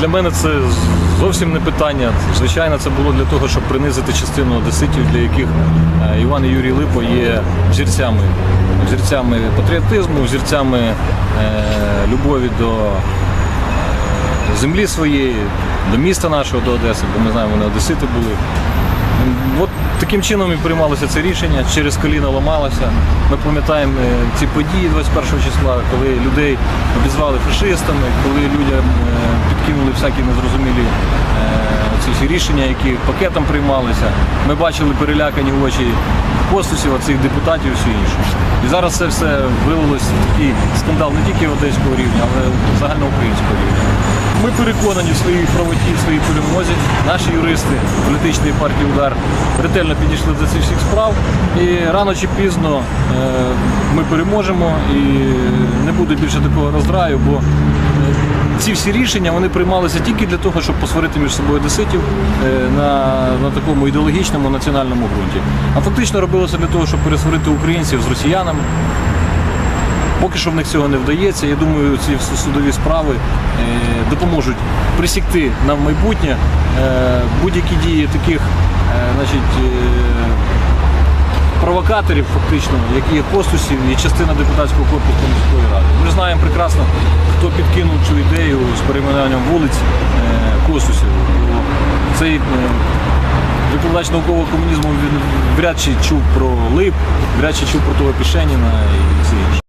Для мене це зовсім не питання. Звичайно, це було для того, щоб принизити частину одеситів, для яких е, Іван і Юрій Липо є взірцями, взірцями патріотизму, взірцями е, любові до землі своєї, до міста нашого, до Одеси, бо ми знаємо, вони одесити були. От таким чином і приймалося це рішення, через коліно ламалося. Ми пам'ятаємо е, ці події 21 числа, коли людей обізвали фашистами, коли людям е, підкинули всякі незрозумілі е, ці всі рішення, які пакетом приймалися. Ми бачили перелякані очі постусів цих депутатів і все інше. І зараз це все вилилось в такий скандал не тільки одеського рівня, але загальноукраїнського рівня. Ми переконані в своїй правоті, в своїй перемозі. Наші юристи політичної партії Удар ретельно підійшли до цих всіх справ. І рано чи пізно е, ми переможемо і не буде більше такого роздраю, бо е, ці всі рішення вони приймалися тільки для того, щоб посварити між собою одеситів е, на, на такому ідеологічному національному ґрунті. А фактично робилося для того, щоб пересварити українців з росіянами. Поки що в них цього не вдається. Я думаю, ці судові справи е, допоможуть присікти нам майбутнє е, будь-які дії таких е, провокаторів, фактично, які є постусів і частина депутатського корпусу міської ради. Ми знаємо прекрасно, хто підкинув цю ідею з перейменуванням вулиць Косусів. Цей викладач наукового комунізму вряд чи чув про лип, вряд чи чув про того Пішеніна і все інше.